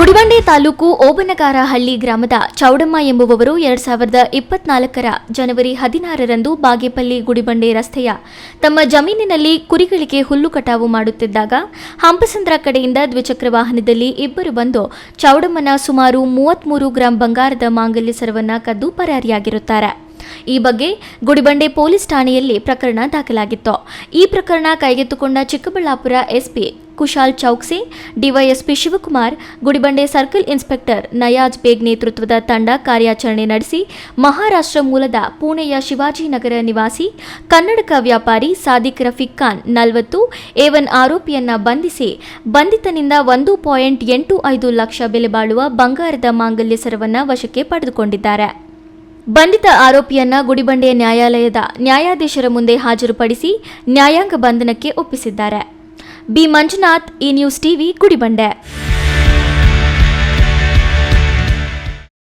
ತಾಲೂಕು ಓಬನಗಾರಹಳ್ಳಿ ಗ್ರಾಮದ ಚೌಡಮ್ಮ ಎಂಬುವವರು ಎರಡ್ ಸಾವಿರದ ಇಪ್ಪತ್ನಾಲ್ಕರ ಜನವರಿ ಹದಿನಾರರಂದು ಬಾಗೇಪಲ್ಲಿ ಗುಡಿಬಂಡೆ ರಸ್ತೆಯ ತಮ್ಮ ಜಮೀನಿನಲ್ಲಿ ಕುರಿಗಳಿಗೆ ಹುಲ್ಲು ಕಟಾವು ಮಾಡುತ್ತಿದ್ದಾಗ ಹಂಪಸಂದ್ರ ಕಡೆಯಿಂದ ದ್ವಿಚಕ್ರ ವಾಹನದಲ್ಲಿ ಇಬ್ಬರು ಬಂದು ಚೌಡಮ್ಮನ ಸುಮಾರು ಮೂವತ್ಮೂರು ಗ್ರಾಂ ಬಂಗಾರದ ಮಾಂಗಲ್ಯ ಸರವನ್ನ ಕದ್ದು ಪರಾರಿಯಾಗಿರುತ್ತಾರೆ. ಈ ಬಗ್ಗೆ ಗುಡಿಬಂಡೆ ಪೊಲೀಸ್ ಠಾಣೆಯಲ್ಲಿ ಪ್ರಕರಣ ದಾಖಲಾಗಿತ್ತು. ಈ ಪ್ರಕರಣ ಕೈಗೆತ್ತಿಕೊಂಡ Chikkaballapur SP Kushal Chouksey, DYSP Shivakumar, Gudibande circle inspector Nayaz Baig ನೇತೃತ್ವದ ತಂಡ ಕಾರ್ಯಾಚರಣೆ ನಡೆಸಿ ಮಹಾರಾಷ್ಟ್ರ ಮೂಲದ ಪುಣೆಯ ಶಿವಾಜಿನಗರ ನಿವಾಸಿ, ಕನ್ನಡಕ ವ್ಯಾಪಾರಿ ಸಾದಿಕ್ ರಫೀಕ್ ಖಾನ್ ನಲವತ್ತು ಏವನ್ ಆರೋಪಿಯನ್ನ ಬಂಧಿಸಿ ಬಂಧಿತನಿಂದ ಒಂದು ಪಾಯಿಂಟ್ ಎಂಟು ಐದು ಲಕ್ಷ ಬೆಲೆ ಬಾಳುವ ಬಂಗಾರದ ಮಾಂಗಲ್ಯ ಸರವನ್ನು ವಶಕ್ಕೆ ಪಡೆದುಕೊಂಡಿದ್ದಾರೆ. ಬಂಧಿತ ಆರೋಪಿಯನ್ನ ಗುಡಿಬಂಡೆಯ ನ್ಯಾಯಾಲಯದ ನ್ಯಾಯಾಧೀಶರ ಮುಂದೆ ಹಾಜರುಪಡಿಸಿ ನ್ಯಾಯಾಂಗ ಬಂಧನಕ್ಕೆ ಒಪ್ಪಿಸಿದ್ದಾರೆ. ಬಿ ಮಂಜುನಾಥ್ ಈ ನ್ಯೂಸ್ ಟಿವಿ, ಗುಡಿಬಂಡೆ.